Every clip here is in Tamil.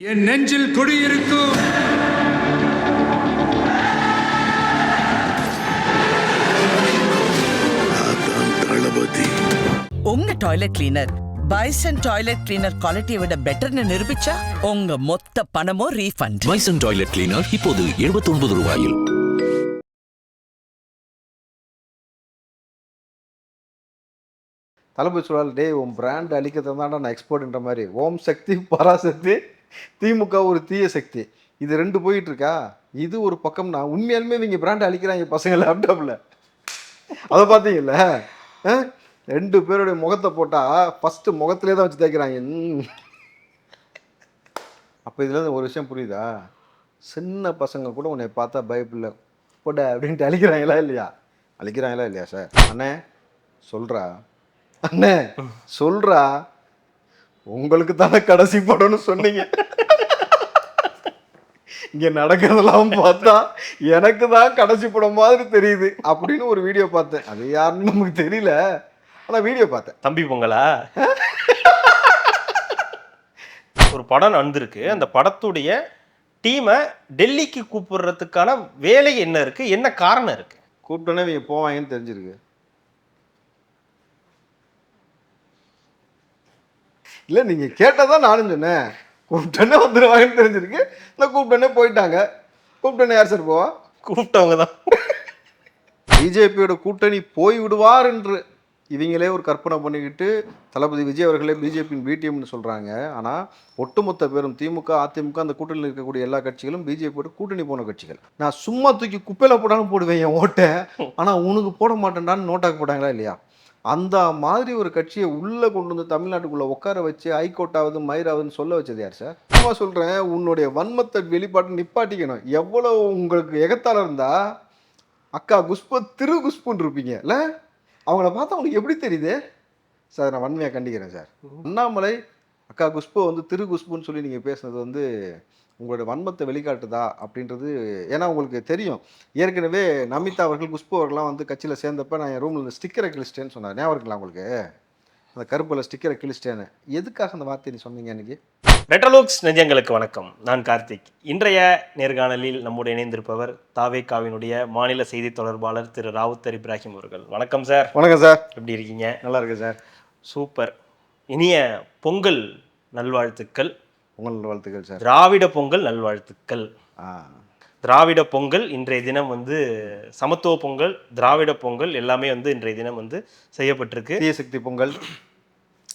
என் நெஞ்சில் குடியிருக்கும் உங்க toilet cleaner bison toilet cleaner குவாலிட்டியை விட பெட்டர்னு நிரூபிச்சா உங்க மொத்த பணமும் ரீஃபண்ட் பைசன் டாய்லெட் கிளீனர் இப்போது 79 ரூபாயில். தளபதி சொல்றாரு டேய் உன் பிராண்ட் அழிக்க தந்தாண்டா நான் எக்ஸ்போர்ட்ன்ற மாதிரி. ஓம் சக்தி பராசக்தி திமுக ஒரு தீய சக்தி. இது ரெண்டு போயிட்டு இருக்கா இது ஒரு பக்கம்னா உண்மையாலுமே இவங்க பிராண்ட் அழிக்கிறாங்க பசங்க லேப்டாப்பில் அதை பார்த்தீங்கல்ல? ரெண்டு பேருடைய முகத்தை போட்டால் ஃபஸ்ட்டு முகத்திலே தான் வச்சு தேய்க்கிறாங்க. அப்போ இதில் ஒரு விஷயம் புரியுதா? சின்ன பசங்க கூட உன்னை பார்த்தா பயப்பில்ல. போட அப்படின்ட்டு அழிக்கிறாங்களா இல்லையா? அழிக்கிறாங்களா இல்லையா சார் அண்ணே சொல்றா. அண்ணே சொல்றா. உங்களுக்கு தானே கடைசி படம்னு சொன்னீங்க. இங்க நடக்கிறதெல்லாம் பார்த்தா எனக்கு தான் கடைசி படம் மாதிரி தெரியுது அப்படின்னு ஒரு வீடியோ பார்த்தேன். அது யாருன்னு நமக்கு தெரியல. ஆனா வீடியோ பார்த்தேன். தம்பி பொங்கலா? ஒரு படம் நடந்திருக்கு. அந்த படத்துடைய டீமை டெல்லிக்கு கூப்பிடுறதுக்கான வேலை என்ன இருக்கு? என்ன காரணம் இருக்கு? கூப்பிட்டோன்னே இவங்க போவாங்கன்னு தெரிஞ்சிருக்கு. இல்லை நீங்க கேட்டதான் நானும் சொன்னேன். கூப்பிட்டோன்னே வந்துடுவாங்கன்னு தெரிஞ்சிருக்கு. இல்லை கூப்பிட்டோன்னே போயிட்டாங்க. கூப்பிட்டோன்னே யார் சார் போவா? கூப்பிட்டவங்க தான் பிஜேபியோட கூட்டணி போய் விடுவார் என்று இவங்களே ஒரு கற்பனை பண்ணிக்கிட்டு தளபதி விஜய் அவர்களே பிஜேபியின் பிடிஎம்னு சொல்கிறாங்க ஆனால் ஒட்டுமொத்த பேரும் திமுக அதிமுக அந்த கூட்டணியில் இருக்கக்கூடிய எல்லா கட்சிகளும் பிஜேபியோட கூட்டணி போன கட்சிகள். நான் சும்மா தூக்கி குப்பையில் போட்டாலும் போடுவேன் என் ஓட்டை. ஆனால் உனக்கு போட மாட்டேன்டான்னு நோட்டாக்கு போட்டாங்களா இல்லையா? அந்த மாதிரி ஒரு கட்சியை உள்ளே கொண்டு வந்து தமிழ்நாட்டுக்குள்ளே உட்கார வச்சு ஹைகோர்ட்டாவது மயிராவதுன்னு சொல்ல வச்சது யார் சார்? சும்மா சொல்கிறேன் உன்னுடைய வன்மத்தை வெளிப்பாட்டு நிப்பாட்டிக்கணும். எவ்வளோ உங்களுக்கு எகத்தால இருந்தா அக்கா குஷ்பு திரு குஷ்புன்னு இருப்பீங்க இல்ல? அவங்கள பார்த்தா உங்களுக்கு எப்படி தெரியுது? சார் நான் வன்மையாக கண்டிக்கிறேன் சார். அண்ணாமலை அக்கா குஷ்பு வந்து திரு குஷ்புன்னு சொல்லி நீங்கள் பேசுனது வந்து உங்களோட வன்மத்தை வெளிக்காட்டுதா அப்படின்றது ஏன்னா உங்களுக்கு தெரியும். ஏற்கனவே நமிதா அவர்கள் குஷ்பு அவர்கள்லாம் வந்து கட்சியில் சேர்ந்தப்ப நான் என் ரூமில் ஸ்டிக்கரை கிழிச்சிட்டேன்னு சொன்னார். ஞாபகம் இருக்குங்களா உங்களுக்கு? அந்த கருப்பில் ஸ்டிக்கரை கிழிச்சிட்டேன்னு. எதுக்காக அந்த வார்த்தை நீ சொன்னீங்க அன்னைக்கு? ரெட்ரோலோக்ஸ் நெஞ்சங்களுக்கு வணக்கம். நான் கார்த்திக். இன்றைய நேர்காணலில் நம்முடைய இணைந்திருப்பவர் தாவேகாவினுடைய மாநில செய்தி தொடர்பாளர் திரு ராவுத்தர் இப்ராஹிம் அவர்கள். வணக்கம் சார். வணக்கம் சார். எப்படி இருக்கீங்க? நல்லா இருக்கு சார். சூப்பர். இனிய பொங்கல் நல்வாழ்த்துக்கள். உங்கள் வாழ்த்துக்கள் சார். திராவிட பொங்கல் நல்வாழ்த்துக்கள். திராவிட பொங்கல் இன்றைய தினம் வந்து சமத்துவ பொங்கல் திராவிட பொங்கல் எல்லாமே வந்து இன்றைய தினம் வந்து செய்யப்பட்டிருக்கு. தீய சக்தி பொங்கல்.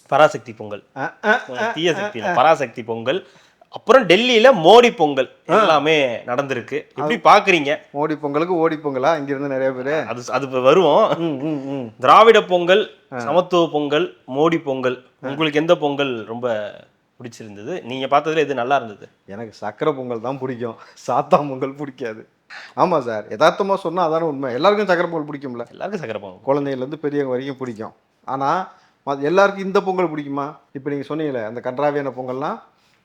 பராசக்தி பொங்கல். ஆ, ஆ, ஆ. தீய சக்தி இல்ல, பராசக்தி பொங்கல். அப்புறம் டெல்லியில மோடி பொங்கல் எல்லாமே நடந்திருக்கு. எப்படி பாக்குறீங்க? மோடி பொங்கலுக்கு ஓடி பொங்கலா? இங்கிருந்து நிறைய பேர். அது அது வருவோம். திராவிட பொங்கல் சமத்துவ பொங்கல் மோடி பொங்கல். உங்களுக்கு எந்த பொங்கல் ரொம்ப பிடிச்சிருந்தது. நீங்க பார்த்ததுல எது நல்லா இருந்தது? எனக்கு சக்கரை பொங்கல் தான் பிடிக்கும். சாத்தா பொங்கல் பிடிக்காது. ஆமாம் சார். யதார்த்தமாக சொன்னால் அதான உண்மை. எல்லாருக்கும் சக்கரை பொங்கல் பிடிக்கும்ல? எல்லாருக்கும் சக்கரை பொங்கல் குழந்தைங்கலேருந்து பெரியவங்க வரைக்கும் பிடிக்கும். ஆனால் எல்லாருக்கும் இந்த பொங்கல் பிடிக்குமா? இப்போ நீங்கள் சொன்னீங்களே அந்த கன்றாவியான பொங்கல்லாம்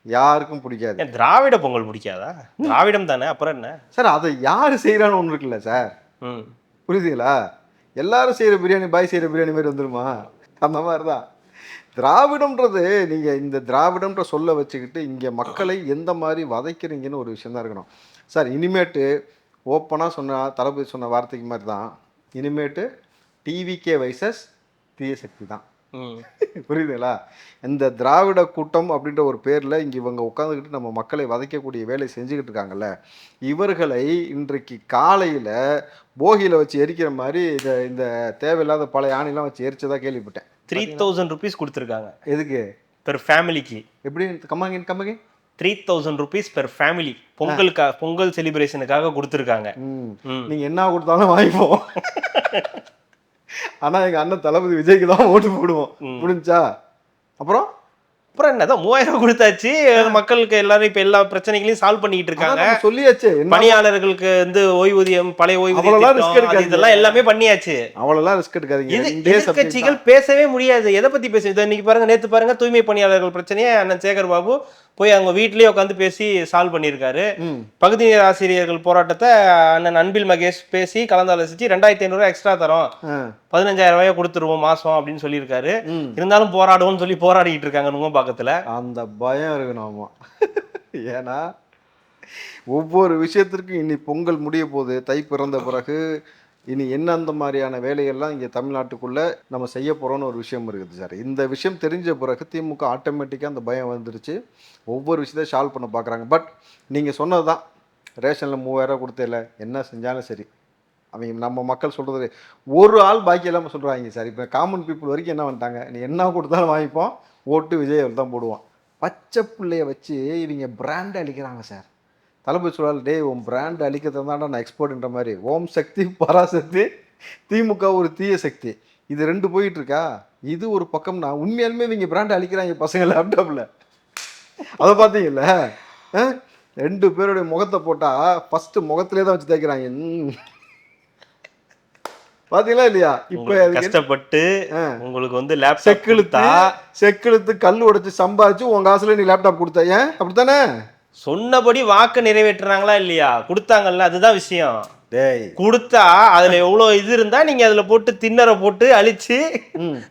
யாருக்கும் பிடிக்காது. திராவிட பொங்கல் பிடிக்காதா? திராவிடம் தானே அப்புறம் என்ன? சார் அதை யார் செய்கிறான்னு ஒன்று இருக்குல்ல சார். ம். புரியுதுங்களா? எல்லாரும் செய்கிற பிரியாணி பாய் செய்கிற பிரியாணி மாதிரி வந்துருமா? அந்த மாதிரி தான் திராவிடம்ன்றது நீங்கள் இந்த திராவிடம்ன்ற சொல்ல வச்சுக்கிட்டு இங்கே மக்களை எந்த மாதிரி வதைக்கிறீங்கன்னு ஒரு விஷயம் தான் இருக்கணும். சார் இனிமேட்டு ஓப்பனாக சொன்ன தளபதி சொன்ன வார்த்தைக்கு மாதிரி தான். இனிமேட்டு டிவிகே வைசஸ் தீய சக்தி தான். புரியுதுங்களா? இந்த திராவிட கூட்டம் அப்படின்ற ஒரு பேரில் இங்கே இவங்க உட்காந்துக்கிட்டு நம்ம மக்களை வதைக்கக்கூடிய வேலை செஞ்சுக்கிட்டு இருக்காங்கல்ல. இவர்களை இன்றைக்கு காலையில் போகியில் வச்சு எரிக்கிற மாதிரி இந்த இந்த தேவையில்லாத பழைய ஆணைலாம் வச்சு எரிச்சதா கேள்விப்பட்டேன். த்ரீ தௌசண்ட் ருபீஸ் கொடுத்துருக்காங்க. எதுக்கு? பெர் ஃபேமிலிக்கு எப்படி? கம்மாங்க கம்மங்க three thousand rupees per family பொங்கலுக்காக Pongal செலிப்ரேஷனுக்காக கொடுத்துருக்காங்க. நீங்கள் என்ன கொடுத்தாலும் வாங்கிப்போம். ஆனால் எங்கள் அண்ணன் தளபதி விஜய்க்கு தான் ஓட்டு போடுவோம். முடிஞ்சா அப்புறம்? அப்புறம் என்னதான் மூவாயிரம் கொடுத்தாச்சு. மக்களுக்கு எல்லாரும் இப்ப எல்லா பிரச்சனைகளையும் சால்வ் பண்ணிட்டு இருக்காங்க. சொல்லியாச்சு. பணியாளர்களுக்கு வந்து ஓய்வூதியம் பழைய அவ்வளவுலாம் ஓய்வூதியம். இதெல்லாம் எல்லாமே பண்ணியாச்சு. அவ்வளோலாம் ரிஸ்க் எடுக்காதீங்க. தான். பேசவே முடியாது. எதை பத்தி பேச இதோ இன்னைக்கு பாருங்க நேத்து பாருங்க தூய்மை பணியாளர்கள் பிரச்சனையை அண்ணன் சேகர் பாபு போய் அவங்க வீட்லயே உட்காந்து பேசி சால்வ் பண்ணியிருக்காரு. பகுதி நேர ஆசிரியர்கள் போராட்டத்தை அண்ணன் அன்பில் மகேஷ் பேசி கலந்தாலோசிச்சு ரெண்டாயிரத்தி ஐநூறு எக்ஸ்ட்ரா தரோம். பதினஞ்சாயிரம் ரூபாய் கொடுத்துருவோம் மாசம் அப்படின்னு சொல்லியிருக்காரு. இருந்தாலும் போராடுவோம்னு சொல்லி போராடிட்டு இருக்காங்க நுங்கம்பாக்கத்துல அந்த பயம் இருக்கணும் ஆமா. ஏன்னா ஒவ்வொரு விஷயத்திற்கும் இனி பொங்கல் முடிய போகுது தை பிறந்த பிறகு இனி என்ன அந்த மாதிரியான வேலையெல்லாம் இங்கே தமிழ்நாட்டுக்குள்ளே நம்ம செய்ய போகிறோன்னு ஒரு விஷயம் இருக்குது சார். இந்த விஷயம் தெரிஞ்ச பிறகு திமுக ஆட்டோமேட்டிக்காக அந்த பயம் வந்துருச்சு. ஒவ்வொரு விஷயத்தை சால்வ் பண்ண பார்க்குறாங்க. பட் நீங்கள் சொன்னது தான். ரேஷனில் மூவாயிரம் கொடுத்தல என்ன செஞ்சாலும் சரி. அவங்க நம்ம மக்கள் சொல்கிறது ஒரு ஆள் பாக்கி இல்லாமல் சொல்கிறாங்க சார். இப்போ காமன் பீப்புள் வரைக்கும் என்ன பண்ணிட்டாங்க நீ என்ன கொடுத்தாலும் வாங்கிப்போம். ஓட்டு விஜய் தான் போடுவான். பச்சை பிள்ளைய வச்சு இவங்க பிராண்ட் அழிக்கிறாங்க சார். தளபதி சொல்றாரு டேய் உன் பிராண்ட் அழிக்கிறது தான்டா நான் எக்ஸ்போர்ட்ன்ற மாதிரி. ஓம் சக்தி பராசக்தி திமுக ஒரு தீய சக்தி. இது ரெண்டு போயிட்டு இருக்கா இது ஒரு பக்கம் நான் உண்மையாலுமே இவங்க பிராண்ட் அழிக்கிறாங்க பசங்க லேப்டாப்பில் அதை பார்த்தீங்கல்ல? ரெண்டு பேருடைய முகத்தை போட்டால் ஃபஸ்ட்டு முகத்திலே தான் வச்சு தைக்கிறாங்க ம். பாத்தீங்களா இல்லையா? இப்போ கஷ்டப்பட்டு உங்களுக்கு வந்து லேப்டாப் செக்கெழுத்தா செக்கெழுத்து கல் உடைச்சு சம்பாதிச்சு உன் காசுல நீ லேப்டாப் கொடுத்த. ஏன்? அப்படித்தானே? சொன்னபடி வாக்கு நிறைவேற்றுறாங்களா இல்லையா? கொடுத்தாங்கல்ல அதுதான் விஷயம். டேய். கொடுத்தா அதுல எவ்வளவு இது இருந்தா நீங்க அதுல போட்டு திண்ணறை போட்டு அழிச்சு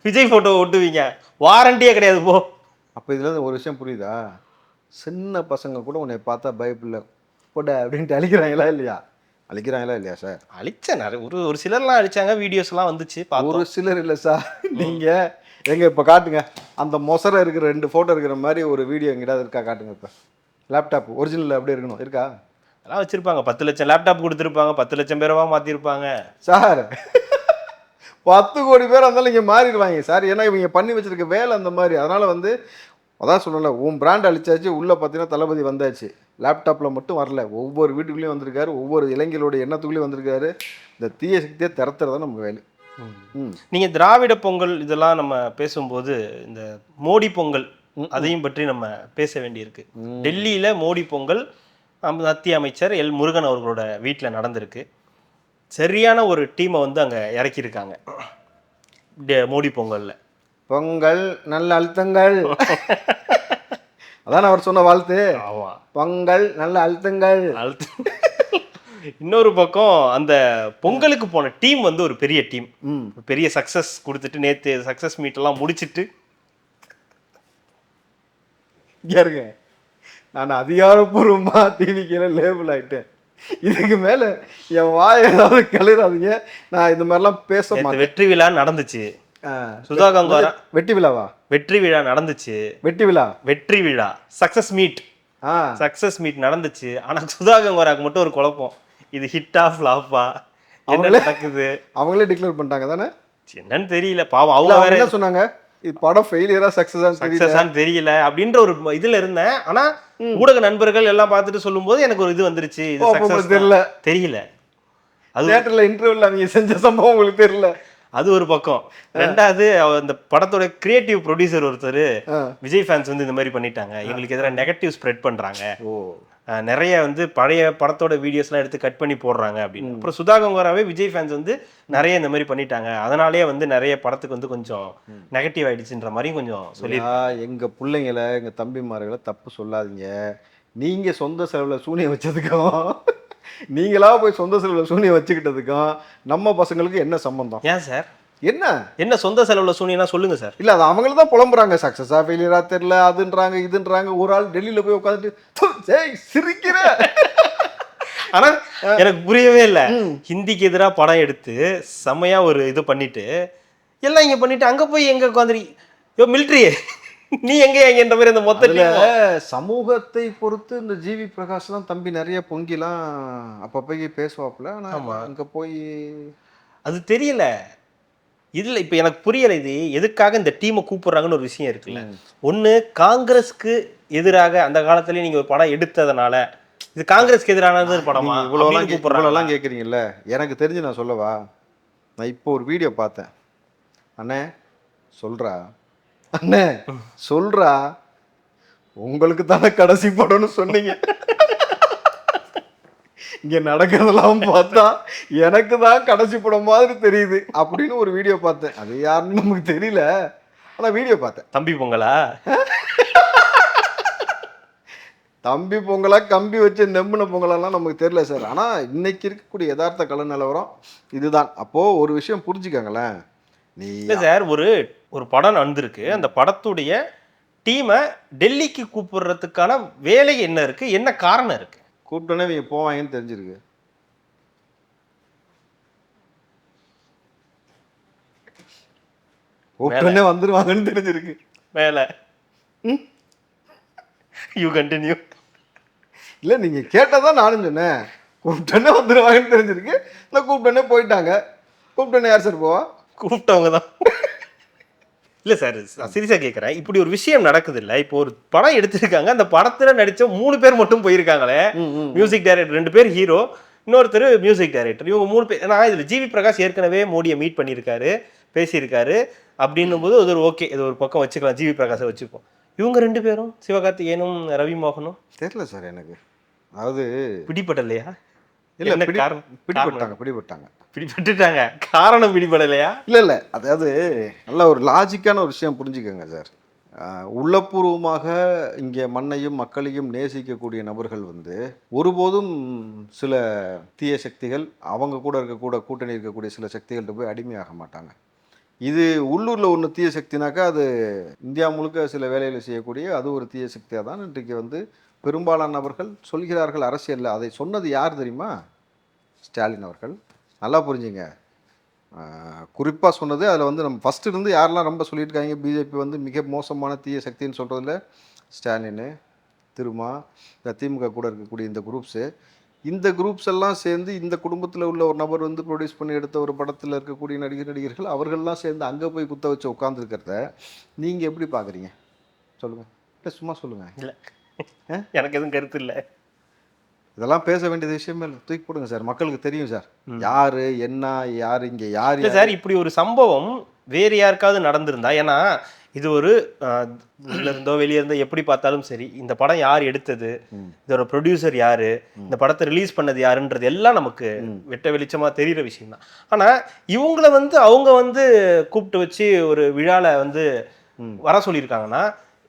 விஜய் போட்டோ ஒட்டுவீங்க. வாரண்டியே கிடையாது போ. அப்போ இதுல ஒரு விஷயம் புரியுதா? சின்ன பசங்க கூட உன்னை பார்த்தா பயப்பில்ல. போட அப்படின்ட்டு அழிக்கிறாங்களா இல்லையா? அழிக்கிறாங்களா இல்லையா சார் அழிச்ச நிறைய ஒரு ஒரு சிலர்லாம் அழிச்சாங்க வீடியோஸ் எல்லாம் வந்துச்சு ஒரு சிலர் இல்லை சார் நீங்க எங்க இப்போ காட்டுங்க. அந்த மொசரை இருக்கிற ரெண்டு ஃபோட்டோ இருக்கிற மாதிரி ஒரு வீடியோ எங்கிட்ட இருக்கா? காட்டுங்க இப்போ. லேப்டாப் ஒரிஜினல் அப்படியே இருக்கணும். இருக்கா? அதெல்லாம் வச்சிருப்பாங்க. பத்து லட்சம் லேப்டாப் கொடுத்துருப்பாங்க. பத்து லட்சம் பேரவா மாத்திருப்பாங்க. சார் பத்து கோடி பேர் இருந்தாலும் இங்கே மாறிடுவாங்க. சார் ஏன்னா இவங்க பண்ணி வச்சிருக்க வேலை அந்த மாதிரி. அதனால வந்து அதான் சொல்லல உன் பிராண்ட் அழிச்சாச்சு உள்ளே பார்த்தீங்கன்னா தளபதி வந்தாச்சு. லேப்டாப்பில் மட்டும் வரல. ஒவ்வொரு வீட்டுக்குள்ளேயும் வந்திருக்காரு. ஒவ்வொரு இளைஞரோட எண்ணத்துக்குள்ளேயும் வந்திருக்காரு. இந்த தீய சக்தியை திறத்துறது நம்ம வேலை. ம். நீங்க திராவிட பொங்கல் இதெல்லாம் நம்ம பேசும்போது இந்த மோடி பொங்கல் அதையும் பற்றி நம்ம பேச வேண்டியிருக்கு. டெல்லியில மோடி பொங்கல் மத்திய அமைச்சர் எல் முருகன் அவர்களோட வீட்டில் நடந்திருக்கு. சரியான ஒரு டீமை வந்து அங்க இறக்கியிருக்காங்க. மோடி பொங்கல்ல. பொங்கல் நல்ல அழுத்தங்கள். அதான் அவர் சொன்ன வாழ்த்து. ஆமா. பொங்கல் நல்ல அழுத்தங்கள். அழுத்த- இன்னொரு பக்கம் அந்த பொங்கலுக்கு போன டீம் வந்து ஒரு பெரிய டீம். பெரிய சக்சஸ் கொடுத்துட்டு நேத்து சக்சஸ் மீட் எல்லாம் முடிச்சிட்டு இங்க நான் அதிகாரப்பூர்வமா டிவிக்கில லேபிள் ஆயிட்டேன். இதுக்கு மேல என் வாய் ஏதாவது கிளறாதீங்க நான் இந்த மாதிரிலாம் பேச மாட்டேன். வெற்றி விழா நடந்துச்சு. சுதா கங்குவாரா வெட்டி விழாவா? வெற்றி விழா நடந்துச்சு. வெட்டி விழா? வெற்றி விழா. சக்சஸ் மீட் ஆ. சக்சஸ் மீட் நடந்துச்சு. ஆனா சுதா கங்குவாராக்கு மட்டும் ஒரு குழப்பம். இது ஹிட்டா ஃப்ளாப்பா அவங்களே- நடக்குது? அவங்களே டிக்ளேர் பண்ணிட்டாங்க தானே? என்னன்னு தெரியல. பாவம் அவங்க வேற என்ன சொன்னாங்க? இது படம் ஃபெயிலியரா சக்சஸா தெரியல. சக்சஸான்னு தெரியல அப்படின்ற ஒரு இதுல இருந்தேன். ஆனா ஊடக நண்பர்கள் எல்லாம் பார்த்துட்டு சொல்லும்போது எனக்கு ஒரு இது வந்துருச்சு. தெரியல. தெரியல. அது தியேட்டர்ல இன்டர்வியூல அவங்க செஞ்ச சம்பவம் உங்களுக்கு தெரியல. அது ஒரு பக்கம். ரெண்டாவது அந்த படத்தோட கிரியேட்டிவ் ப்ரொடியூசர் ஒருத்தர். விஜய் ஃபேன்ஸ் வந்து இந்த மாதிரி பண்ணிட்டாங்க. எங்களுக்கு எதிராக நெகட்டிவ் ஸ்ப்ரெட் பண்றாங்க. நிறைய வந்து பழைய படத்தோட வீடியோஸ்லாம் எடுத்து கட் பண்ணி போடுறாங்க அப்படின்னு. அப்புறம் சுதா கங்குவாராவே விஜய் ஃபேன்ஸ் வந்து நிறைய இந்த மாதிரி பண்ணிட்டாங்க. அதனாலேயே வந்து நிறைய படத்துக்கு வந்து கொஞ்சம் நெகட்டிவ் ஆயிடுச்சுன்ற மாதிரி கொஞ்சம் சொல்லி ஐயா, எங்க பிள்ளைங்களை எங்க தம்பிமார்களை தப்பு சொல்லாதீங்க. நீங்க சொந்த செலவுல சூனியம் வச்சதுக்கும் நீங்களா போய் சொந்த செலவுல சூனியம் வச்சுக்கிட்டதுக்கும் நம்ம பசங்களுக்கு என்ன சம்பந்தம்? ஏன் சார்? என்ன? என்ன சொந்த செலவுல சூனியனா சொல்லுங்க சார். இல்ல அது அவங்கள தான் புலம்புறாங்க. சக்சஸா ஃபெயிலியரா தெரியல அதுன்றாங்க இதுன்றாங்க. ஒரு ஆள் டெல்லியில போய் உட்காந்துட்டு சிரிக்கிற. ஆனா எனக்கு புரியவே இல்லை. ஹிந்திக்கு எதிராக படம் எடுத்து செம்மையா ஒரு இது பண்ணிட்டு எல்லாம் இங்க பண்ணிட்டு அங்க போய் எங்க உட்காந்துரு யோ மிலிட்ரி நீ எங்க எங்கன்ற மாதிரி அந்த மொத்த அதுல team உம். சமூகத்தை பொறுத்து இந்த ஜிவி பிரகாஷ்லாம் தம்பி நிறைய பொங்கிலாம் அப்பப்போ பேசுவாப்புல. ஆனா அங்க போய் அது தெரியல. இதுல இப்ப எனக்கு புரியல இது. எதுக்காக இந்த டீமை கூப்பிடுறாங்கன்னு ஒரு விஷயம் இருக்குல்ல. ஒண்ணு காங்கிரஸ்க்கு எதிராக அந்த காலத்திலேயே நீங்க ஒரு படம் எடுத்ததுனால இது காங்கிரஸ்க்கு எதிரானது ஒரு படமா? இவ்வளோலாம்? இவ்வளோலாம் கேட்குறீங்கல்ல எனக்கு தெரிஞ்சு நான் சொல்லவா? நான் இப்போ ஒரு வீடியோ பார்த்தேன். அண்ணே சொல்றா. அண்ணே சொல்றா. உங்களுக்கு தானே கடைசி படம்னு சொன்னீங்க. இங்க நடக்கிறதெல்லாம் பார்த்தா எனக்கு தான் கடைசி படம் மாதிரி தெரியுது அப்படின்னு ஒரு வீடியோ பார்த்தேன். அது யாருன்னு நமக்கு தெரியல. ஆனா வீடியோ பார்த்தேன். தம்பி பொங்கலா? தம்பி பொங்கலா கம்பி வச்சு நெம்புன பொங்கலெல்லாம் நமக்கு தெரியல சார். ஆனால் இன்னைக்கு இருக்கக்கூடிய யதார்த்த கல நிலவரம் இதுதான். அப்போது ஒரு விஷயம் புரிஞ்சுக்கங்களேன். நீ இல்லை சார் ஒரு ஒரு படம் நடந்திருக்கு. அந்த படத்துடைய டீமை டெல்லிக்கு கூப்பிடுறதுக்கான வேலை என்ன இருக்கு? என்ன காரணம் இருக்கு? கூப்பிட்டோன்னே இவங்க போவாங்கன்னு தெரிஞ்சிருக்கு. கூப்பிட்டோன்னே வந்துருவாங்கன்னு தெரிஞ்சிருக்கு. வேலை. யூ கண்டினியூ இல்லை நீங்கள் கேட்டதான் நானும் சொன்னேன். கூப்பிட்டோன்னே வந்துருவாங்கன்னு தெரிஞ்சிருக்கு. இல்லை கூப்பிட்டோன்னே போயிட்டாங்க. கூப்பிட்டோன்னே யார் சார் போவா? கூப்பிட்டவங்க தான் இல்லை சார் சீரியஸாக கேட்குறேன் இப்படி ஒரு விஷயம் நடக்குது இல்லை இப்போ ஒரு படம் எடுத்திருக்காங்க அந்த படத்தில் நடித்த மூணு பேர் மட்டும் போயிருக்காங்களே. மியூசிக் டைரக்டர் ரெண்டு பேர் ஹீரோ இன்னொருத்தர் மியூசிக் டைரக்டர் இவங்க மூணு பேர் நான் இதில் ஜிவி பிரகாஷ் ஏற்கனவே மோடியை மீட் பண்ணியிருக்காரு பேசியிருக்காரு. அப்படின்னும் போது அது ஒரு ஓகே இது ஒரு பக்கம் வச்சுக்கலாம் ஜிவி பிரகாஷை வச்சுப்போம். இவங்க ரெண்டு பேரும் சிவகார்த்திகேயனும் ரவி மோகனும் தெரியல சார் எனக்கு. அதாவது பிடிபடலையா? இல்லை பிடிபட்டாங்க பிடிபட்டாங்க. பிடிபட்டுட்டாங்க? காரணம் பிடிபடலையா? இல்லை இல்லை. அதாவது நல்ல ஒரு லாஜிக்கான ஒரு விஷயம் புரிஞ்சுக்கோங்க சார் உள்ளபூர்வமாக இங்கே மண்ணையும் மக்களையும் நேசிக்கக்கூடிய நபர்கள் வந்து ஒருபோதும் சில தீய சக்திகள் அவங்க கூட இருக்கக்கூட கூட்டணி இருக்கக்கூடிய சில சக்திகள்கிட்ட போய் அடிமையாக மாட்டாங்க. இது உள்ளூரில் ஒன்று தீய சக்தினாக்கா அது இந்தியா முழுக்க சில வேலைகளை செய்யக்கூடிய அது ஒரு தீய சக்தியாக தான் இன்றைக்கு வந்து பெரும்பாலான நபர்கள் சொல்கிறார்கள் அரசியலில். அதை சொன்னது யார் தெரியுமா? ஸ்டாலின் அவர்கள். நல்லா புரிஞ்சுங்க. குறிப்பாக சொன்னது அதில் வந்து நம்ம ஃபஸ்ட்டு இருந்து யாரெல்லாம் ரொம்ப சொல்லியிருக்காங்க பிஜேபி வந்து மிக மோசமான தீய சக்தின்னு சொல்கிறதுல ஸ்டாலின் திருமா இந்த திமுக கூட இருக்கக்கூடிய இந்த குரூப்ஸு இந்த குரூப்ஸ் எல்லாம் சேர்ந்து இந்த குடும்பத்தில் உள்ள ஒரு நபர் வந்து ப்ரொடியூஸ் பண்ணி எடுத்த ஒரு படத்தில் இருக்கக்கூடிய நடிகர் நடிகர்கள் அவர்கள்லாம் சேர்ந்து அங்கே போய் குத்த வச்சு உட்காந்துருக்கிறத நீங்கள் எப்படி பார்க்குறீங்க சொல்லுங்கள் இல்லை சும்மா சொல்லுங்கள் இல்லை எனக்கு எதுவும் கருத்து இல்லை. இதெல்லாம் பேச வேண்டியது விஷயமே இல்லை. தூக்கி போடுங்க சார். மக்களுக்கு தெரியும் சார். யாரு என்ன யார் இங்கே யார் இல்லை சார் இப்படி ஒரு சம்பவம் வேறு யாருக்காவது நடந்திருந்தா ஏன்னா இது ஒரு உள்ள இருந்தோ வெளியே இருந்தோ எப்படி பார்த்தாலும் சரி இந்த படம் யார் எடுத்தது? இதோட ப்ரொடியூசர் யாரு? இந்த படத்தை ரிலீஸ் பண்ணது யாருன்றது எல்லாம் நமக்கு வெட்ட வெளிச்சமா தெரியிற விஷயம் தான். ஆனா இவங்கள வந்து அவங்க வந்து கூப்பிட்டு வச்சு ஒரு விழால வந்து வர சொல்லியிருக்காங்கன்னா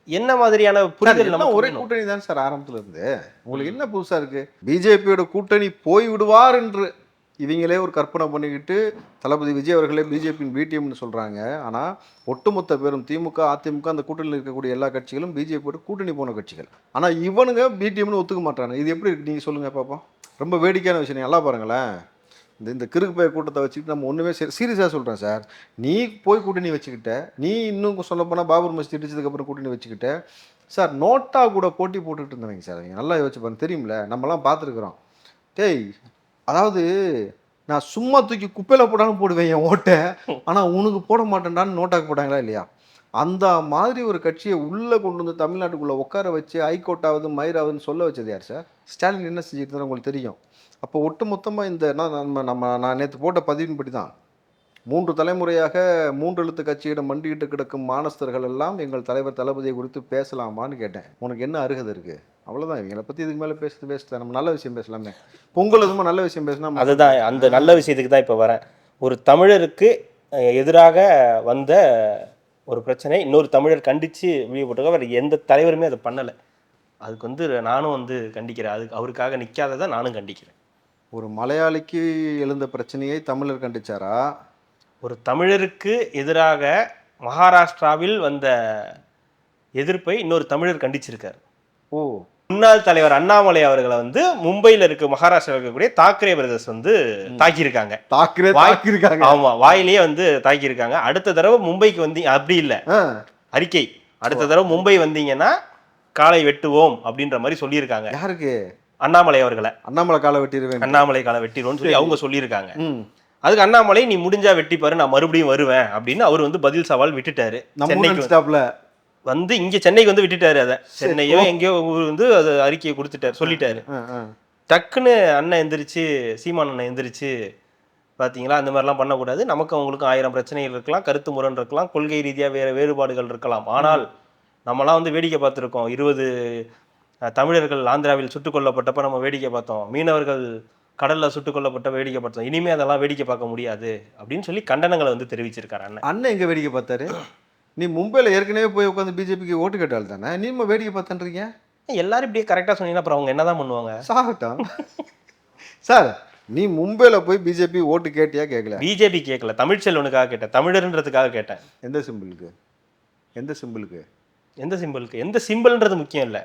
என்ன மாதிரியான புரிதல் ஒரே? கூட்டணி தான் சார் ஆரம்பத்துல இருந்து உங்களுக்கு என்ன புதுசா இருக்கு? பிஜேபியோட கூட்டணி போய் விடுவார் என்று இவங்களே ஒரு கற்பனை பண்ணிக்கிட்டு தளபதி விஜய் அவர்களே பிஜேபியின் பிடிஎம்னு சொல்றாங்க. ஆனா ஒட்டுமொத்த பேரும் திமுக அதிமுக அந்த கூட்டணியில் இருக்கக்கூடிய எல்லா கட்சிகளும் பிஜேபியோட கூட்டணி போன கட்சிகள். ஆனா இவனுங்க பிடிஎம்னு ஒத்துக்க மாட்டாங்க. இது எப்படி இருக்கு? நீங்க சொல்லுங்க பாப்போம். ரொம்ப வேடிக்கையான விஷயம். நல்லா பாருங்களேன். இந்த இந்த கிறுக்கு பய கூட்டத்தை வச்சுக்கிட்டு நம்ம ஒன்றுமே சீரியஸாக சொல்கிறேன் சார். நீ போய் கூட்டணி வச்சுக்கிட்ட நீ இன்னும் சொல்ல போனால் பாபர் மஸ்தி இடிச்சதுக்கப்புறம் கூட்டணி வச்சுக்கிட்ட சார் நோட்டா கூட போட்டி போட்டுக்கிட்டு இருந்தவங்க சார். நீங்கள் நல்லா யோசிச்சு பாருங்க தெரியும்ல நம்மலாம் பார்த்துருக்குறோம். டேய் அதாவது நான் சும்மா தூக்கி குப்பையில் போட்டாலும் போடுவேன் என் ஓட்டை ஆனால் உனக்கு போட மாட்டேன்டான்னு நோட்டாக்கு போட்டாங்களா இல்லையா? அந்த மாதிரி ஒரு கட்சியை உள்ளே கொண்டு வந்து தமிழ்நாட்டுக்குள்ளே உட்கார வச்சு ஹைகோர்ட்டாவது மயிராவதுன்னு சொல்ல வச்சது யார் சார்? ஸ்டாலின் என்ன செஞ்சுட்டு உங்களுக்கு தெரியும். அப்போ ஒட்டு மொத்தமாக இந்த நம்ம நம்ம நான் நேற்று போட்ட பதிவின்படி தான் மூன்று தலைமுறையாக மூன்று எழுத்து கட்சியிடம் மண்டியிட்டு கிடக்கும் மானஸ்தர்கள் எல்லாம் எங்கள் தலைவர் தளபதியை குறித்து பேசலாமான்னு கேட்டேன். உனக்கு என்ன அருகதை இருக்குது அவ்வளோதான் இவங்களை பற்றி இதுக்கு மேலே பேசுறது பேசுகிறேன் நம்ம நல்ல விஷயம் பேசலாமே. பொங்கல் எதுவும் நல்ல விஷயம் பேசினா அதுதான். அந்த நல்ல விஷயத்துக்கு தான் இப்போ வரேன். ஒரு தமிழருக்கு எதிராக வந்த ஒரு பிரச்சனை இன்னொரு தமிழர் கண்டித்து வெளியே போட்டிருக்க வேறு எந்த தலைவருமே அதை பண்ணலை. அதுக்கு வந்து நானும் வந்து கண்டிக்கிறேன். அதுக்கு அவருக்காக நிற்காததை நானும் கண்டிக்கிறேன். ஒரு மலையாளிக்கு எழுந்த பிரச்சனையை தமிழர் கண்டிச்சாரா? ஒரு தமிழருக்கு எதிராக மகாராஷ்டிராவில் வந்த எதிர்ப்பை இன்னொரு தமிழர் கண்டிச்சிருக்காரு. ஓ. முன்னாள் தலைவர் அண்ணாமலை அவர்களை வந்து மும்பையில் இருக்க மகாராஷ்டிரா இருக்கக்கூடிய தாக்கரே பிரதர்ஸ் வந்து தாக்கியிருக்காங்க. தாக்குறே வாய்- தாக்கியிருக்காங்க. ஆமா வாயிலேயே வந்து தாக்கியிருக்காங்க. அடுத்த தடவை மும்பைக்கு வந்தீங்க அப்படி இல்ல. அறிக்கை. அடுத்த தடவை மும்பை வந்தீங்கன்னா காலை வெட்டுவோம் அப்படின்ற மாதிரி சொல்லியிருக்காங்க. யாருக்கு? அண்ணாமலை அவர்களை. அண்ணாமலை காலை வெட்டிடுவேன் அண்ணாமலை காலை வெட்டிடுவோம்னு சொல்லி அவங்க சொல்லியிருக்காங்க. அதுக்கு அண்ணாமலை நீ முடிஞ்சா வெட்டிப்பாரு நான் மறுபடியும் வருவேன் அப்படின்னு அவர் வந்து பதில் சவால் விட்டுட்டாரு. சென்னைக்கு வந்து இங்க சென்னைக்கு வந்து விட்டுட்டாரு அதை. சென்னையோ எங்கேயோ வந்து அது அறிக்கையை கொடுத்துட்டாரு சொல்லிட்டாரு. டக்குன்னு அண்ணன் எந்திரிச்சு சீமான் அண்ணன் எந்திரிச்சு பார்த்தீங்களா அந்த மாதிரிலாம் பண்ணக்கூடாது. நமக்கு அவங்களுக்கும் ஆயிரம் பிரச்சனைகள் இருக்கலாம் கருத்து முரண் இருக்கலாம் கொள்கை ரீதியாக வேறு வேறுபாடுகள் இருக்கலாம். ஆனால் நம்மலாம் வந்து வேடிக்கை பார்த்துருக்கோம். இருபது தமிழர்கள் ஆந்திராவில் சுட்டுக் கொல்லப்பட்டப்ப நம்ம வேடிக்கை பார்த்தோம். மீனவர்கள் கடலில் சுட்டுக் கொல்லப்பட்ட வேடிக்கை பார்த்தோம். இனிமே அதெல்லாம் வேடிக்கை பார்க்க முடியாது அப்படின்னு சொல்லி கண்டனங்களை வந்து தெரிவிச்சிருக்காரு அண்ணன். அண்ணன் எங்க வேடிக்கை பார்த்தாரு? நீ மும்பையில் ஏற்கனவே போய் உட்காந்து பிஜேபிக்கு ஓட்டு கேட்டால் தானே? நீ வேடிக்கை பார்த்தன்றீங்க? எல்லாரும் இப்படியே கரெக்டா சொன்னீங்கன்னா அப்புறம் அவங்க என்னதான் பண்ணுவாங்க? சாகட்டும். சார் நீ மும்பையில போய் பிஜேபி ஓட்டு கேட்டியா கேட்கல பிஜேபி கேட்கல தமிழ்ச்செல்வனுக்காக கேட்டேன். தமிழர்ன்றதுக்காக கேட்டேன். எந்த சிம்பிளுக்கு எந்த சிம்பிளுக்கு எந்த சிம்பிளுக்கு எந்த சிம்பிள்ன்றது முக்கியம் இல்லை.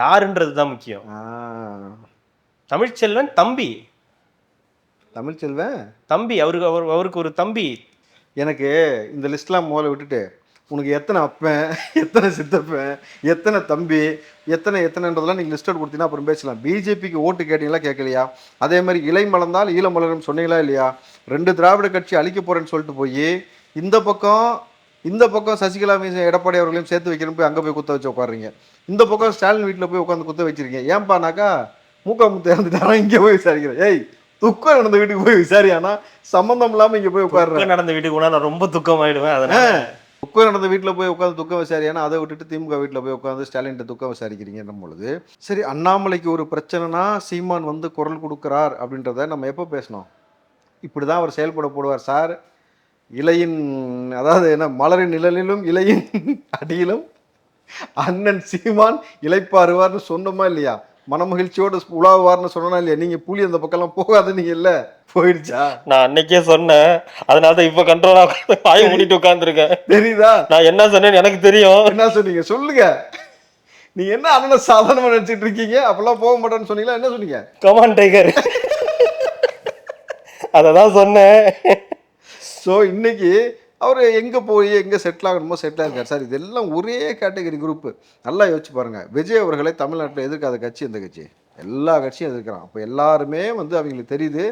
யாருன்றது தான் முக்கியம். தமிழ்ச்செல்வன் தம்பி. தமிழ்ச்செல்வன்? தம்பி அவருக்கு அவர் அவருக்கு ஒரு தம்பி. எனக்கு இந்த லிஸ்ட்லாம் முதல்ல விட்டுட்டு உனக்கு எத்தனை அப்பன் எத்தனை சித்தப்பன் எத்தனை தம்பி எத்தனை எத்தனைன்றதெல்லாம் நீங்கள் லிஸ்ட் கொடுத்தீங்கன்னா அப்புறம் பேசலாம். பிஜேபிக்கு ஓட்டு கேட்டீங்களா கேட்கலையா? அதே மாதிரி இலை மலர்ந்தால் ஈழ மலரும் சொன்னீங்களா இல்லையா? ரெண்டு திராவிட கட்சி அழிக்க போறேன்னு சொல்லிட்டு போய் இந்த பக்கம் இந்த பக்கம் சசிகலா மீச எடப்பாடி அவர்களையும் சேர்த்து வைக்கணும் போய் அங்கே போய் குத்த வச்சு உட்காருங்க இந்த பக்கம் ஸ்டாலின் வீட்டில் போய் உட்காந்து குத்த வச்சிருக்கீங்க. ஏன்பானாக்கா மூக்கா முத்து இறந்துட்டாரா? இங்கே போய் விசாரிக்கிறேன். ஏய் துக்கம் நடந்த வீட்டுக்கு போய் விசாரியானா சம்மந்தம் இல்லாமல் இங்கே போய் உட்கார்றேன் துக்கம் நடந்த வீட்டுக்கு நான் ரொம்ப துக்கமாயிடுவேன் அதனால. துக்கம் நடந்த வீட்டில் போய் உட்காந்து துக்கம் விசாரியானா அதை விட்டுட்டு திமுக வீட்டில் போய் உட்காந்து ஸ்டாலின் துக்கம் விசாரிக்கிறீங்கன்ற பொழுது சரி அண்ணாமலைக்கு ஒரு பிரச்சனைனா சீமான் வந்து குரல் கொடுக்குறார் அப்படின்றத நம்ம எப்போ பேசணும்? இப்படி தான் அவர் செயல்பட போடுவார் சார். இலையின் அதாவது என்ன மலரின் நிழலிலும் இலையின் அடியிலும் அண்ணன் சீமான் இலைப்பாருவார்னு சொன்னோமா இல்லையா? மனமகிழ்ச்சியோடு உலாவுவார்னு சொன்னா இல்லையா? நீங்க புலி அந்த பக்கம்லாம் போகாது நீங்க இல்ல? போயிடுச்சா? நான் அன்னைக்கே சொன்னேன். அதனால தான் இப்ப கண்ட்ரோலா வாய மூடிட்டு உட்கார்ந்துருக்கேன். தெரியுதா? நான் என்ன சொன்னேன்னு எனக்கு தெரியும். என்ன சொன்னீங்க? சொல்லுங்க. நீங்க என்ன அண்ணனை சாதாரணமா நினைச்சிட்டு இருக்கீங்க? அப்பெல்லாம் போக மாட்டேன்னு சொன்னீங்களா? என்ன சொன்னீங்க? கமான் டைகர் அதை தான் சொன்னேன். ஸோ இன்றைக்கி அவர் எங்கே போய் எங்கே செட்டில் ஆகணுமோ செட்டில் ஆகிருக்கார் சார் இதெல்லாம் ஒரே கேட்டகரி குரூப்பு நல்லா யோசிச்சு பாருங்கள் விஜய் அவர்களை தமிழ்நாட்டில் எதிர்க்காத கட்சி எந்த கட்சி? எல்லா கட்சியும் எதிர்க்கிறான். அப்போ எல்லாருமே வந்து அவங்களுக்கு தெரியுது.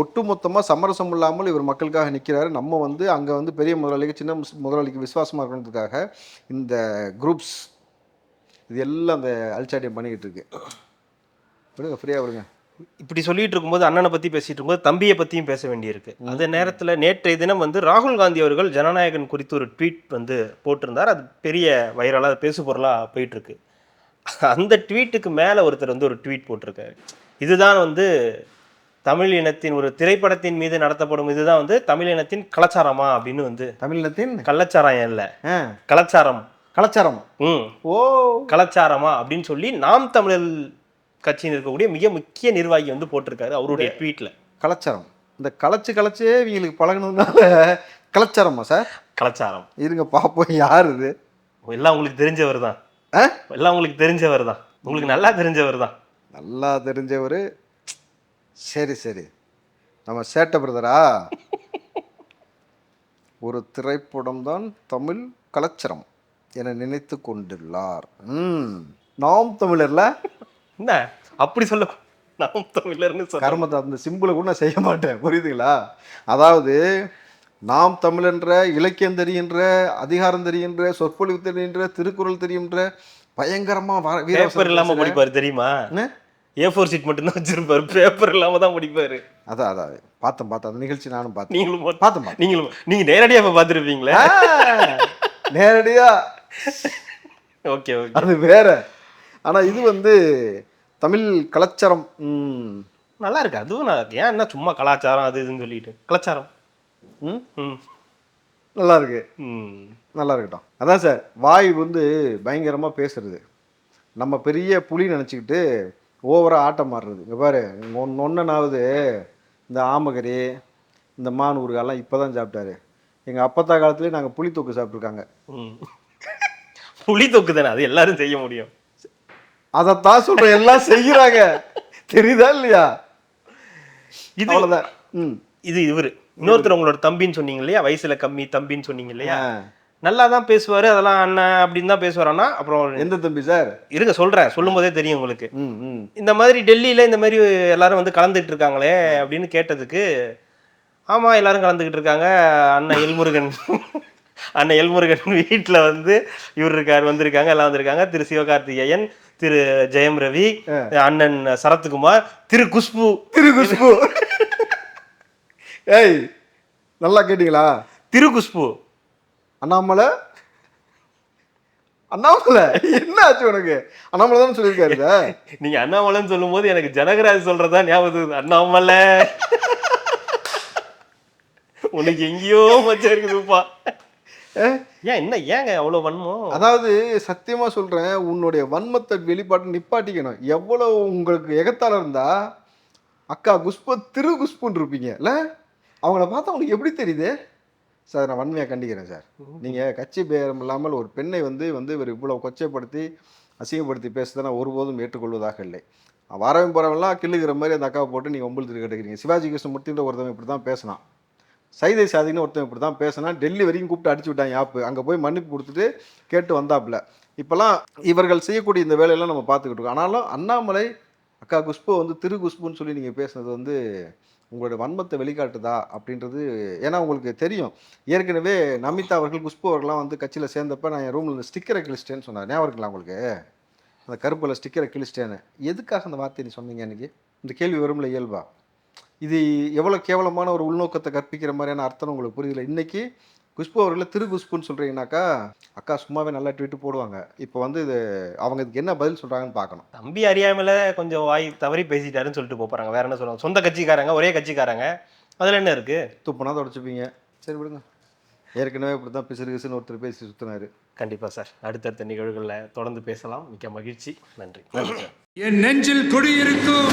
ஒட்டுமொத்தமாக சமரசம் இல்லாமல் இவர் மக்களுக்காக நிற்கிறாரு நம்ம வந்து அங்கே வந்து பெரிய முதலாளிக்கு சின்ன முதலாளிக்கு விசுவாசமாக இருக்கிறதுக்காக இந்த குரூப்ஸ் இது எல்லாம் அந்த அல்சாட்டியம் பண்ணிக்கிட்டு இருக்கு. விடுங்க ஃப்ரீயாக விடுங்க. இப்படி சொல்லிட்டு இருக்கும்போது அண்ணனை பத்தி பேசிட்டு இருக்கும்போது தம்பியை பத்தியும் பேச வேண்டியிருக்கு. அந்த நேரத்துல நேற்றைய தினம் வந்து ராகுல் காந்தி அவர்கள் ஜனநாயகன் குறித்து ஒரு ட்வீட் வந்து போட்டிருந்தார். அது பெரிய வைரலா பேசு பொருளா போயிட்டு இருக்கு அந்த ட்வீட்டுக்கு மேல ஒருத்தர் வந்து ஒரு ட்வீட் போட்டிருக்காரு. இதுதான் வந்து தமிழ் இனத்தின் ஒரு திரைப்படத்தின் மீது நடத்தப்படும் இதுதான் வந்து தமிழ் இனத்தின் கலாச்சாரமா அப்படின்னு வந்து தமிழினத்தின் கள்ளச்சாராயம் இல்ல. ஆ, கலாச்சாரம். கலாச்சாரம். ம். ஓ. கலாச்சாரமா அப்படின்னு சொல்லி நாம் தமிழர் கட்சியில் இருக்கக்கூடிய மிக முக்கிய நிர்வாகி வந்து போட்டிருக்காரு அவருடைய ட்வீட்ல. கலாச்சாரம். இந்த கலைச்சு கலைச்சே இவங்களுக்கு பழகினதுனால கலாச்சாரமா சார்? கலாச்சாரம். இருங்க பார்ப்போம். யார் இது? எல்லாம் உங்களுக்கு தெரிஞ்சவர் தான்? எல்லாம் உங்களுக்கு தெரிஞ்சவர் தான். உங்களுக்கு நல்லா தெரிஞ்சவர் தான். நல்லா தெரிஞ்சவர். சரி சரி. நம்ம சேட்ட பிரதரா? ஒரு திரைப்படம் தான் தமிழ் கலாச்சாரம் என நினைத்து கொண்டுள்ளார். ம். நாம் தமிழர்ல? என்ன? அப்படி சொல்ல நாம் தமிழர்னு கர்மத்தை அந்த சிம்பிளை கூட நான் செய்ய மாட்டேன். புரியுதுங்களா? அதாவது நாம் தமிழென்ற இலக்கியம் தெரிகின்ற அதிகாரம் தெரிகின்ற சொற்பொழிவு தெரிகின்ற திருக்குறள் தெரிகின்ற பயங்கரமா பேப்பர் இல்லாம படிப்பாரு தெரியுமா? ஏ ஃபோர் சீட் மட்டும் தான் வச்சிருப்பாரு. பேப்பர் இல்லாம தான் படிப்பாரு அதான் அதான் பார்த்தேன் பார்த்தேன் அந்த நிகழ்ச்சி நானும் பார்த்தேன் நீங்களும் பார்த்தேன். நீங்களும் நீங்க நேரடியா இப்ப பார்த்துருப்பீங்களே? நேரடியா. Okay okay. அது வேற. ஆனா இது வந்து தமிழ் கலாச்சாரம் ம், நல்லா இருக்கு. அதுவும் நல்லா இருக்கு. ஏன் என்ன சும்மா கலாச்சாரம் அது இதுன்னு சொல்லிட்டு? கலாச்சாரம். ம், ம். நல்லா இருக்கு. ம். நல்லா இருக்கட்டும். அதான் சார் வாய் வந்து பயங்கரமா பேசுறது. நம்ம பெரிய புலி நினச்சிக்கிட்டு ஓவராக ஆட்டம் மாறுறது இங்கே பாரு ஒன் ஒன்றுனாவது இந்த ஆமகரி இந்த மான் ஊறுகாலாம் இப்போ தான் சாப்பிட்டாரு. எங்கள் அப்பத்தா காலத்துலேயே நாங்கள் புளி தொக்கு சாப்பிட்ருக்காங்க ம். புலி தொக்கு தானே அது எல்லாரும் செய்ய முடியும். அதைத்தான் சொல்கிறேன் எல்லாம் செய்கிறாங்க. தெரியுதா இல்லையா? இது அவ்வளோதான் ம். இது இவரு. இன்னொருத்தர் உங்களோட தம்பின்னு சொன்னீங்க இல்லையா? வயசுல கம்மி தம்பின்னு சொன்னீங்க இல்லையா. நல்லா தான் பேசுவாரு. அதெல்லாம் அண்ணன் அப்படின்னு தான் பேசுவார் ஆனா அப்புறம் எந்த தம்பி சார்? இருங்க சொல்றேன். சொல்லும் போதே தெரியும் உங்களுக்கு. இந்த மாதிரி டெல்லியில இந்த மாதிரி எல்லாரும் வந்து கலந்துட்டு இருக்காங்களே அப்படின்னு கேட்டதுக்கு ஆமா எல்லாரும் கலந்துக்கிட்டு இருக்காங்க. அண்ணன் எல்முருகன். அண்ணன் எல்முருகன் வீட்டுல வந்து இவர் இருக்கார் வந்திருக்காங்க எல்லாம் வந்திருக்காங்க. திரு சிவகார்த்திகேயன் திரு ஜெயம் ரவி அண்ணன் சரத்குமார் திரு குஷ்பு. திரு குஷ்பு. ஏய் நல்லா கேட்டிங்களா? திரு குஷ்பு. அண்ணாமலை? அண்ணாமலை? என்ன ஆச்சு உனக்கு? அண்ணாமலை தானே சொல்லியிருக்காரு? நீங்க அண்ணாமலைன்னு சொல்லும்போது எனக்கு ஜனகராஜ் சொல்றதா ஞாபகம். அண்ணாமலை. உனக்கு எங்கேயோ மச்சம் இருக்குதுப்பா. ஏன் என்ன ஏங்க அவ்வளோ வன்மம்? அதாவது சத்தியமா சொல்றேன் உன்னுடைய வன்மத்தை வெளிப்பாட்டு நிப்பாட்டிக்கணும். எவ்வளவு உங்களுக்கு எகத்தால இருந்தா அக்கா குஷ்பு திரு குஷ்புன்னு இருப்பீங்க இல்ல? அவங்கள பார்த்தா உங்களுக்கு எப்படி தெரியுது? சார் நான் வன்மையாக கண்டிக்கிறேன் சார். நீங்கள் கட்சி பேரம் இல்லாமல் ஒரு பெண்ணை வந்து வந்து இவர் இவ்வளோ கொச்சைப்படுத்தி அசிங்கப்படுத்தி பேசுறதை நான் ஒருபோதும் ஏற்றுக்கொள்வதாக இல்லை. வரவன் போகிறவெல்லாம் கிள்ளுகிற மாதிரி அந்த அக்காவை போட்டு நீங்கள் ஒம்பல் திரு கேட்டுக்கிறீங்க. சிவாஜி கிருஷ்ணமூர்த்தின்ற ஒருத்தவன் இப்படி தான் பேசினான். சைதை சாதின்னு ஒருத்தன் இப்படி தான் பேசினா டெல்லி வரைக்கும் கூப்பிட்டு அடிச்சு விட்டான் யாப்பு அங்கே போய் மன்னிப்பு கொடுத்துட்டு கேட்டு வந்தாப்புல. இப்போல்லாம் இவர்கள் செய்யக்கூடிய இந்த வேலையெல்லாம் நம்ம பார்த்துக்கிட்டு இருக்கோம். ஆனாலும் அண்ணாமலை அக்கா குஷ்பு வந்து திரு குஷ்புன்னு சொல்லி நீங்கள் பேசுனது வந்து உங்களுடைய வன்மத்தை வெளிக்காட்டுதா அப்படின்றது ஏன்னா உங்களுக்கு தெரியும். ஏற்கனவே நமிதா அவர்கள் குஷ்பு அவர்கள்லாம் வந்து கட்சியில் சேர்ந்தப்ப நான் என் ரூமில் ஸ்டிக்கரை கிழிச்சிட்டேன்னு சொன்னார். ஞாபகம் இருக்குங்களா உங்களுக்கு? அந்த கருப்பில் ஸ்டிக்கரை கிழிச்சிட்டேன்னு. எதுக்காக அந்த வார்த்தையை நீ சொன்னீங்க அன்றைக்கி இந்த கேள்வி வரும்ல இயல்பா? இது எவ்வளோ கேவலமான ஒரு உள்நோக்கத்தை கற்பிக்கிற மாதிரியான அர்த்தம் உங்களுக்கு புரியல இன்னைக்கு குஷ்பு அவர்களை திரு குஷ்புன்னு சொல்கிறீங்கனாக்கா அக்கா சும்மாவே நல்லா ட்வீட்டு போடுவாங்க. இப்போ வந்து இது அவங்க இதுக்கு என்ன பதில் சொல்கிறாங்கன்னு பார்க்கணும். தம்பி அறியாமல கொஞ்சம் வாய் தவறி பேசிட்டாருன்னு சொல்லிட்டு போப் போறாங்க வேற என்ன சொல்லுவாங்க சொந்த கட்சிக்காரங்க ஒரே கட்சிக்காரங்க. அதுல என்ன இருக்கு? துப்புனா தொடச்சிப்பீங்க. சரி விடுங்க. ஏற்கனவே இப்படி தான் பிசிறு கிசுன்னு ஒருத்தர் பேசி சுற்றினாரு கண்டிப்பாக சார். அடுத்தடுத்த நிகழ்வுகளில் தொடர்ந்து பேசலாம். மிக்க மகிழ்ச்சி. நன்றி. என் நெஞ்சில் குடியிருக்கும்